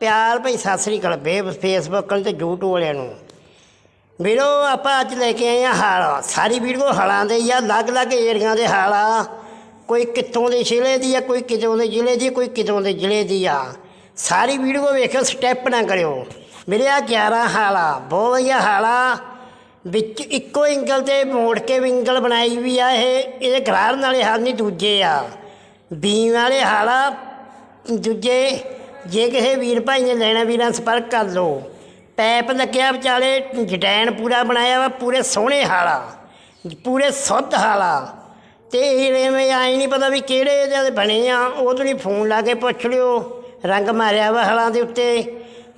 ਪਿਆਰ ਭਾਈ ਸਤਿ ਸ੍ਰੀ ਅਕਾਲ, ਬੇ ਫੇਸਬੁੱਕ ਤੇ YouTube ਵਾਲਿਆਂ ਨੂੰ। ਵੀਰੋ, ਆਪਾਂ ਅੱਜ ਲੈ ਕੇ ਆਏ ਆ ਹਾਲ। ਸਾਰੀ ਵੀਡੀਓ ਹਾਲਾਂ ਦੇ ਹੀ ਆ, ਅਲੱਗ-ਅਲੱਗ ਏਰੀਆਂ ਦੇ ਹਾਲ ਆ। ਕੋਈ ਕਿੱਥੋਂ ਦੇ ਜ਼ਿਲ੍ਹੇ ਦੀ ਆ, ਕੋਈ ਕਿਤੋਂ ਦੇ ਜ਼ਿਲ੍ਹੇ ਦੀ, ਕੋਈ ਕਿਤੋਂ ਦੇ ਜ਼ਿਲ੍ਹੇ ਦੀ ਆ। ਸਾਰੀ ਵੀਡੀਓ ਵੇਖਿਓ ਸਟੈਪ ਨਾ ਕਰਿਓ। ਮੇਰੇ ਆ 11 ਹਾਲ ਆ, ਬਹੁਤ ਵਧੀਆ ਹਾਲ ਆ। ਵਿੱਚ ਇੱਕੋ ਇੰਗਲ ਤੇ ਮੋੜ ਕੇ ਵਿੰਗਲ ਬਣਾਈ ਵੀ ਆ ਇਹ, ਇਹਦੇ ਗਰਾਰ ਨਾਲੇ ਹਾਲ ਨਹੀਂ, ਦੂਜੇ ਆ। ਬੀਮ ਵਾਲੇ ਹਾਲ ਆ, ਦੂਜੇ ਜੇ ਕਿਸੇ ਵੀਰ ਭਾਈ ਨੇ ਲੈਣਾ ਵੀਰਾਂ ਸੰਪਰਕ ਕਰ ਲਓ। ਪੈਪ ਲੱਗਿਆ ਵਿਚਾਲੇ ਜਡੈਨ ਪੂਰਾ ਬਣਾਇਆ ਵਾ, ਪੂਰੇ ਸੋਹਣੇ ਹਾਲਾ, ਪੂਰੇ ਸੁੱਧ ਹਾਲਾ। ਤੇ ਇਹ ਆਈ ਨਹੀਂ ਪਤਾ ਵੀ ਕਿਹੜੇ ਇਹਦੇ ਬਣੇ ਆ, ਉਹ ਤੁਸੀਂ ਫੋਨ ਲਾ ਕੇ ਪੁੱਛ ਲਿਓ, ਰੰਗ ਮਾਰਿਆ ਵਾ ਹਾਲਾਂ ਦੇ ਉੱਤੇ।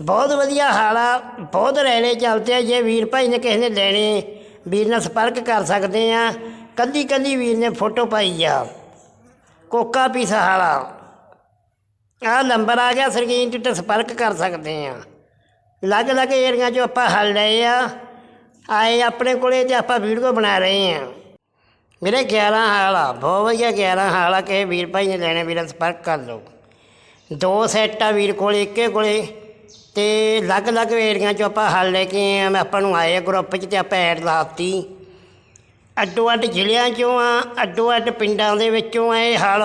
ਬਹੁਤ ਵਧੀਆ ਹਾਲਾ, ਬਹੁਤ ਰੈਲੇ ਚੱਲਦੇ ਆ, ਜੇ ਵੀਰ ਭਾਈ ਨੇ ਕਿਸੇ ਨੇ ਲੈਣੇ, ਵੀਰ ਨਾਲ ਸੰਪਰਕ ਕਰ ਸਕਦੇ ਆ। ਕੱਲੀ ਕੱਲੀ ਵੀਰ ਨੇ ਫੋਟੋ ਪਾਈ ਆ। ਕੋਕਾ ਪੀਸ ਹਾਲਾ। ਆਹ ਨੰਬਰ ਆ ਗਿਆ ਸਰਗੀਨ ਤੇ ਸੰਪਰਕ ਕਰ ਸਕਦੇ ਆ। ਅਲੱਗ-ਅਲੱਗ ਏਰੀਆ 'ਚੋਂ ਆਪਾਂ ਹੱਲ ਲਏ ਆ। ਆਏ ਆਪਣੇ ਕੋਲੇ ਤੇ ਆਪਾਂ ਵੀਡੀਓ ਬਣਾ ਰਹੇ ਆ। ਮੇਰੇ 11 ਹਾਲ ਆ, ਬਹੁਤ ਵਧੀਆ 11 ਹਾਲ ਆ ਕਿ ਵੀਰ ਭਾਈ ਨੇ ਲੈਣੇ, ਵੀਰਾਂ ਸੰਪਰਕ ਕਰ ਲਓ। ਦੋ ਸੈੱਟ ਆ ਵੀਰ ਕੋਲੇ, ਇੱਕੇ ਕੋਲੇ। ਤੇ ਅਲੱਗ-ਅਲੱਗ ਏਰੀਆ 'ਚੋਂ ਆਪਾਂ ਹੱਲ ਲੈ ਕੇ ਆਏ ਆ, ਮੈਂ ਆਪਾਂ ਨੂੰ ਆਏ ਗਰੁੱਪ 'ਚ ਤੇ ਆਪਾਂ ਐਡ ਲਾਤੀ ਅੱਡੋ ਅੱਡ ਜ਼ਿਲ੍ਹਿਆਂ 'ਚੋਂ ਆ ਅੱਡੋ ਅੱਡ ਪਿੰਡਾਂ ਦੇ ਵਿੱਚੋਂ ਆ ਇਹ ਹਲ।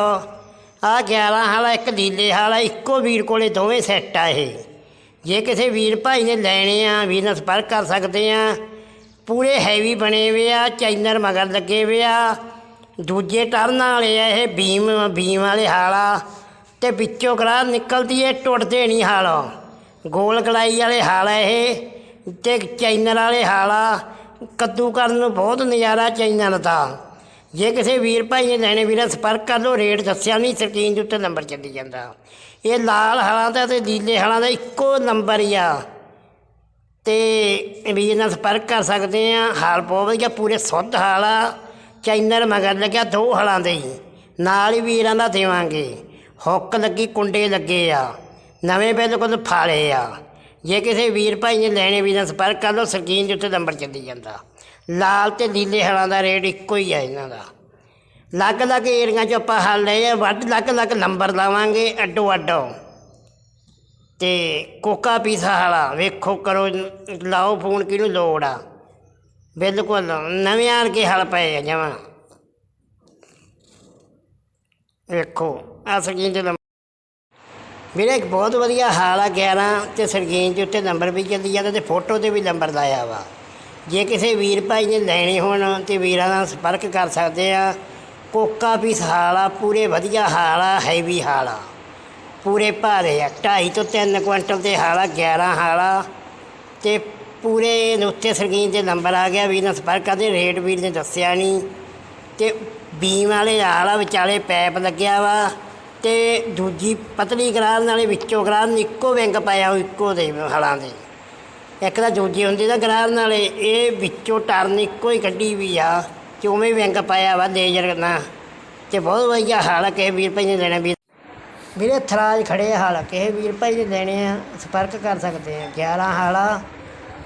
ਆ 11 ਹਾਲਾ, ਇੱਕ ਲੀਲੇ ਹਲ ਆ ਇੱਕੋ ਵੀਰ ਕੋਲੇ ਦੋਵੇਂ ਸੈੱਟ ਆ ਇਹ। ਜੇ ਕਿਸੇ ਵੀਰ ਭਾਈ ਨੇ ਲੈਣੇ ਆ ਵੀਰ ਨਾਲ ਸੰਪਰਕ ਕਰ ਸਕਦੇ ਆ। ਪੂਰੇ ਹੈਵੀ ਬਣੇ ਹੋਏ ਆ ਚਾਈਨਰ ਮਗਰ ਲੱਗੇ ਹੋਏ ਆ। ਦੂਜੇ ਟਰਨ ਵਾਲੇ ਆ ਇਹ, ਬੀਮ ਬੀਮ ਵਾਲੇ ਹਾਲ। ਆ ਤੇ ਵਿੱਚੋਂ ਗਰਾਹ ਨਿਕਲਦੀ ਏ, ਟੁੱਟਦੇ ਨਹੀਂ ਹਾਲ। ਗੋਲ ਗਲਾਈ ਵਾਲੇ ਹਾਲ ਇਹ, ਤੇ ਚਾਈਨਰ ਵਾਲੇ ਹਾਲ। ਆ ਕੱਦੂ ਕਰਨ ਨੂੰ ਬਹੁਤ ਨਜ਼ਾਰਾ ਚਾਈਨਰ ਦਾ। ਜੇ ਕਿਸੇ ਵੀਰ ਭਾਈ ਨੇ ਲੈਣੇ ਵੀਰਾਂ ਸੰਪਰਕ ਕਰ ਲਓ, ਰੇਟ ਦੱਸਿਆ ਨਹੀਂ, ਸਕਰੀਨ ਦੇ ਉੱਤੇ ਨੰਬਰ ਚੱਲੀ ਜਾਂਦਾ। ਇਹ ਲਾਲ ਹਲਾਂ ਦਾ ਤੇ ਨੀਲੇ ਹਲਾਂ ਦਾ ਇੱਕੋ ਨੰਬਰ ਹੀ ਆ। ਤੇ ਵੀਰ ਨਾਲ ਸੰਪਰਕ ਕਰ ਸਕਦੇ ਆ। ਹਾਲ ਬਹੁਤ ਵਧੀਆ, ਪੂਰੇ ਸੁੱਧ ਹਾਲ ਆ। ਚਾਈਨਰ ਮਗਰ ਲੱਗਿਆ ਦੋ ਹਲਾਂ ਦੇ ਹੀ। ਨਾਲ ਹੀ ਵੀਰਾਂ ਦਾ ਦੇਵਾਂਗੇ। ਹੁੱਕ ਲੱਗੀ, ਕੁੰਡੇ ਲੱਗੇ ਆ। ਨਵੇਂ ਬਿਲਕੁਲ ਫਾਲੇ ਆ। ਜੇ ਕਿਸੇ ਵੀਰ ਭਾਈ ਨੇ ਲੈਣੇ, ਵੀਰ ਨਾਲ ਸੰਪਰਕ ਕਰ ਲਓ, ਸਕਰੀਨ ਦੇ ਉੱਤੇ ਨੰਬਰ ਚੱਲੀ ਜਾਂਦਾ। ਲਾਲ ਤੇ ਨੀਲੇ ਹਲਾਂ ਦਾ ਰੇਟ ਇੱਕੋ ਹੀ ਆ ਇਹਨਾਂ ਦਾ। ਅਲੱਗ-ਅਲੱਗ ਏਰੀਆਂ 'ਚ ਆਪਾਂ ਹੱਲ ਲਏ ਆ ਵੱਡ ਅਲੱਗ-ਅਲੱਗ ਨੰਬਰ ਲਾਵਾਂਗੇ, ਅੱਡੋ ਅੱਡੋ। ਤੇ ਕੋਕਾ ਪੀਸਾ ਵਾਲਾ, ਵੇਖੋ ਕਰੋ, ਲਾਓ ਫੋਨ ਕਿਹਨੂੰ ਲੋੜ ਆ। ਬਿਲਕੁਲ, ਨਵੇਂ ਆਣ ਕੇ ਹਲ ਪਏ ਆ ਜਮਾਂ। ਵੇਖੋ ਆ ਸਕੀਨ ਤੇ ਨੰਬਰ। ਵੀਰੇ ਇੱਕ ਬਹੁਤ ਵਧੀਆ ਹਾਲ ਆ 11 ਤੇ ਸਰਗੀਨ ਦੇ ਉੱਤੇ ਨੰਬਰ ਵੀ ਚੱਲੀ ਜਾਂਦਾ ਤੇ ਫੋਟੋ ਤੇ ਵੀ ਨੰਬਰ ਲਾਇਆ ਵਾ। ਜੇ ਕਿਸੇ ਵੀਰ ਭਾਈ ਨੇ ਲੈਣੇ ਹੋਣ ਤੇ ਵੀਰਾਂ ਨਾਲ ਸੰਪਰਕ ਕਰ ਸਕਦੇ ਆ, ਕੋਕਾ ਪੀਸ ਹਾਲ ਆ, ਪੂਰੇ ਵਧੀਆ ਹਾਲ ਆ ਹੈਵੀ ਹਾਲ ਆ। ਪੂਰੇ ਭਾਰੇ ਆ 2.5 ਤੋਂ 3 ਕੁਇੰਟਲ ਦੇ ਹਾਲ ਆ 11 ਹਾਲ ਆ। ਤੇ ਪੂਰੇ ਦੇ ਉੱਤੇ ਸਰਗੀਨ ਦੇ ਨੰਬਰ ਆ ਗਿਆ, ਵੀਰ ਨਾਲ ਸੰਪਰਕ ਕਰਦੇ ਰੇਟ ਵੀਰ ਨੇ ਦੱਸਿਆ ਨਹੀਂ। ਤੇ ਬੀਮ ਵਾਲੇ ਹਾਲ ਵਿਚਾਲੇ ਪੈਪ ਲੱਗਿਆ ਵਾ। ਤੇ ਦੂਜੀ ਪਤਲੀ ਗਰਾਰ ਨਾਲੇ ਵਿੱਚੋਂ ਗਰਾਰ ਨੂੰ ਇੱਕੋ ਵਿੰਗ ਪਾਇਆ ਉਹ ਇੱਕੋ ਦੇ ਹਾਲਾਂ ਦੇ। ਇੱਕ ਤਾਂ ਦੂਜੀ ਹੁੰਦੀ ਤਾਂ ਗਰਾਰ ਨਾਲੇ ਇਹ ਵਿੱਚੋਂ ਟਰਨ ਇੱਕੋ ਹੀ ਕੱਢੀ ਵੀ ਆ, ਤੇ ਉਵੇਂ ਵਿੰਗ ਪਾਇਆ ਵਾ ਲੇਜ਼ਰ ਨਾਲ ਤੇ ਬਹੁਤ ਵਧੀਆ ਹਾਲ ਆ, ਕਿਸੇ ਵੀਰ ਭਾਈ ਨੇ ਲੈਣਾ ਵੀਰ। ਵੀਰੇ ਥਰਾਜ ਖੜੇ ਆ ਹਾਲ ਕਿਸੇ ਵੀਰ ਭਾਈ ਨੇ ਲੈਣੇ ਆ, ਸੰਪਰਕ ਕਰ ਸਕਦੇ ਆ। 11 ਹਾਲਾ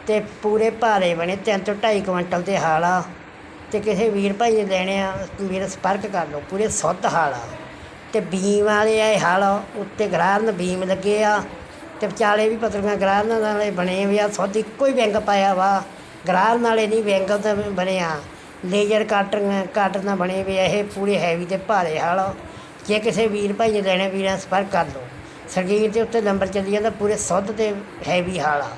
ਤੇ ਪੂਰੇ ਭਾਰੇ ਬਣੇ 3 ਤੋਂ 2.5 ਕੁਇੰਟਲ ਦੇ ਹਾਲ ਆ। ਤੇ ਕਿਸੇ ਵੀਰ ਭਾਈ ਨੇ ਲੈਣੇ ਆ, ਵੀਰ ਸੰਪਰਕ ਕਰ ਲਓ, ਪੂਰੇ ਸੁੱਧ ਹਾਲ ਆ। ਤੇ ਬੀਮ ਵਾਲੇ ਆ ਇਹ ਹਾਲ ਉੱਤੇ ਗਰਾਰਨ ਬੀਮ ਲੱਗੇ ਆ। ਤੇ ਵਿਚਾਲੇ ਵੀ ਪਤਲੀਆਂ ਗਰਾਰ ਨਾਲੇ ਬਣੇ ਵੀ ਆ ਸੁੱਧ ਇੱਕੋ ਹੀ ਵਿੰਗ ਪਾਇਆ ਵਾ। ਗਰਾਰ ਨਾਲੇ ਨਹੀਂ ਵਿੰਗ ਤਾਂ ਬਣਿਆ। ਲੇਜ਼ਰ ਕਟਰ ਕਟਰ ਨਾਲ ਬਣੇ ਵੀ ਇਹ ਪੂਰੇ ਹੈਵੀ ਤੇ ਭਾਰੇ ਹਾਲ ਜੇ ਕਿਸੇ ਵੀਰ ਭਾਈ ਨੇ ਲੈਣੇ, ਵੀਰਾਂ ਨਾਲ ਸੰਪਰਕ ਕਰ ਲਓ। ਸਰਗੀਰ ਦੇ ਉੱਤੇ ਨੰਬਰ ਚੱਲੀ ਜਾਂਦਾ, ਪੂਰੇ ਸੁੱਧ ਤੇ ਹੈਵੀ ਹਾਲਾ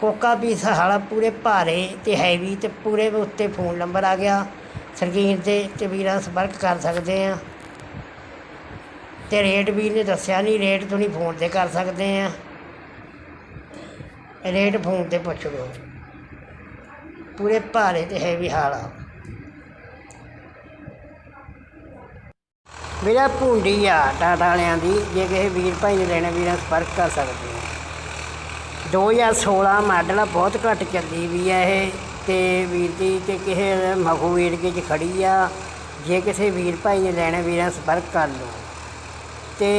ਕੋਕਾ ਪੀਸ ਹਾਲਾ ਪੂਰੇ ਭਾਰੇ ਤੇ ਹੈਵੀ ਤੇ ਪੂਰੇ ਉੱਤੇ ਫੋਨ ਨੰਬਰ ਆ ਗਿਆ। ਸਰਗੀਰ ਦੇ ਤੇ ਵੀਰਾਂ ਨਾਲ ਸੰਪਰਕ ਕਰ ਸਕਦੇ ਆ। ਤੇ ਰੇਟ ਵੀਰ ਨੇ ਦੱਸਿਆ ਨਹੀਂ, ਰੇਟ ਤੁਸੀਂ ਫੋਨ ਤੇ ਕਰ ਸਕਦੇ ਆ। ਰੇਟ ਫੋਨ ਤੇ ਪੁੱਛ ਲਓ। ਪੂਰੇ ਭਾਰੇ ਤੇ ਹੈਵੀ ਹਾਲਾ ਮੇਰਾ ਭੁੰਡੀ ਆ ਟਾਟਾ ਵਾਲਿਆਂ ਦੀ, ਜੇ ਕਿਸੇ ਵੀਰ ਭਾਈ ਨੇ ਲੈਣਾ, ਵੀਰਾਂ ਸੰਪਰਕ ਕਰ ਸਕਦੇ ਆ। 2016 ਮਾਡਲ ਆ, ਬਹੁਤ ਘੱਟ ਚੱਲੀ ਵੀ ਆ ਇਹ, ਤੇ ਵੀਰ ਦੀ ਤੇ ਕਿਸੇ ਮਖੂ ਵੀਰ ਕੇ ਚ ਖੜੀ ਆ। ਜੇ ਕਿਸੇ ਵੀਰ ਭਾਈ ਨੇ ਲੈਣਾ, ਵੀਰਾਂ ਸੰਪਰਕ ਕਰ ਲਓ। ਤੇ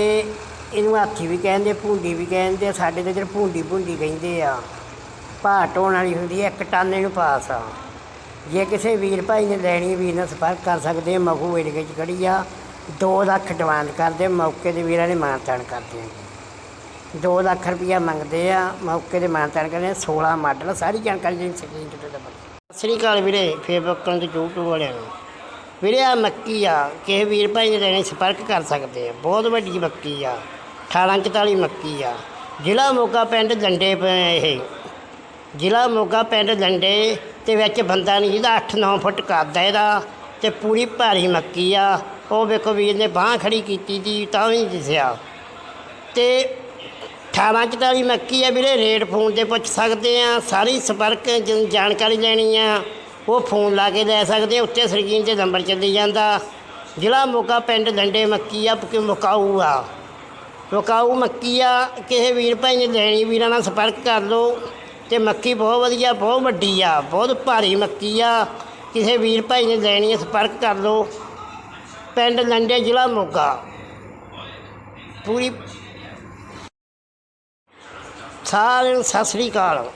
ਇਹਨੂੰ ਹਾਥੀ ਵੀ ਕਹਿੰਦੇ ਭੁੰਡੀ ਵੀ ਕਹਿੰਦੇ ਆ, ਸਾਡੇ ਤੇ ਇੱਧਰ ਭੁੰਡੀ ਭੁੰਡੀ ਕਹਿੰਦੇ ਆ ਭਾਅ ਢੋਣ ਵਾਲੀ ਹੁੰਦੀ ਹੈ ਇੱਕ ਟਨ ਇਹਨੂੰ ਪਾਸ ਆ। ਜੇ ਕਿਸੇ ਵੀਰ ਭਾਈ ਨੇ ਲੈਣੀ ਵੀਰ ਨਾਲ ਸੰਪਰਕ ਕਰ ਸਕਦੇ ਆ ਮਖੂ ਏਰੀਏ 'ਚ ਖੜੀ ਆ 2 ਲੱਖ ਡਿਮਾਂਡ ਕਰਦੇ ਮੌਕੇ ਦੇ ਵੀਰਾਂ ਨੇ ਮਾਨਤਾਨ ਕਰਦੇ ਆ 2 ਲੱਖ ਰੁਪਇਆ ਮੰਗਦੇ ਆ ਮੌਕੇ ਦੇ ਮਾਨਤਾਨ ਕਰਦੇ ਆ 16 ਮਾਡਲ ਸਾਰੀ ਜਾਣਕਾਰੀ ਜਿਹੜੀ ਸਕਰੀਨ ਤੇ ਦਬਾ ਸਤਿ ਸ੍ਰੀ ਅਕਾਲ ਵੀਰੇ ਫੇਸਬੁੱਕ ਤੇ YouTube ਵਾਲਿਆਂ ਨੂੰ। ਵੀਰੇ ਆ ਮੱਕੀ ਆ, ਕਿਸੇ ਵੀਰ ਭਾਈ ਨੇ ਲੈਣੇ ਸੰਪਰਕ ਕਰ ਸਕਦੇ ਆ। ਬਹੁਤ ਵੱਡੀ ਮੱਕੀ ਆ 1844 ਮੱਕੀ ਆ। ਜ਼ਿਲ੍ਹਾ ਮੋਗਾ ਪਿੰਡ ਲੰਡੇ ਪ- ਇਹ। ਜ਼ਿਲ੍ਹਾ ਮੋਗਾ ਪਿੰਡ ਲੰਡੇ ਤੇ ਵਿੱਚ ਬੰਦਾ ਨਹੀਂ ਜਿਹਦਾ 8-9 ਫੁੱਟ ਕੱਦ ਆ ਇਹਦਾ ਤੇ ਪੂਰੀ ਭਾਰੀ ਮੱਕੀ ਆ। ਉਹ ਵੇਖੋ ਵੀਰ ਨੇ ਬਾਹ ਖੜੀ ਕੀਤੀ ਦੀ ਤਾਂ ਵੀ ਨਹੀਂ ਦਿਸਿਆ। ਤੇ 1844 ਮੱਕੀ ਆ ਵੀਰੇ, ਰੇਟ ਫੋਨ ਤੇ ਪੁੱਛ ਸਕਦੇ ਆ, ਸਾਰੀ ਸੰਪਰਕ ਜਾਣਕਾਰੀ ਲੈਣੀ ਆ। ਉਹ ਫੋਨ ਲਾ ਕੇ ਲੈ ਸਕਦੇ ਆ, ਉੱਤੇ ਸਕਰੀਨ ਤੇ ਨੰਬਰ ਚੱਲੀ ਜਾਂਦਾ। ਜ਼ਿਲ੍ਹਾ ਮੋਗਾ ਪਿੰਡ ਲੰਡੇ ਮੱਕੀ ਆ ਕਿ ਮਕਾਊ ਆ। ਮਕਾਊ ਮੱਕੀ ਆ, ਕਿਸੇ ਵੀਰ ਭਾਈ ਨੇ ਲੈਣੀ, ਵੀਰਾਂ ਨਾਲ ਸੰਪਰਕ ਕਰ ਲਓ। ਤੇ ਮੱਕੀ ਬਹੁਤ ਵਧੀਆ, ਬਹੁਤ ਵੱਡੀ ਆ, ਬਹੁਤ ਭਾਰੀ ਮੱਕੀ ਆ। ਕਿਸੇ ਵੀਰ ਭਾਈ ਨੇ ਲੈਣੀ ਹੈ ਸੰਪਰਕ ਕਰ ਲਓ। ਪਿੰਡ ਲੰਡੇ, ਜ਼ਿਲ੍ਹਾ ਮੋਗਾ। ਪੂਰੀ ਸਾਰਿਆਂ ਨੂੰ ਸਤਿ ਸ੍ਰੀ ਅਕਾਲ।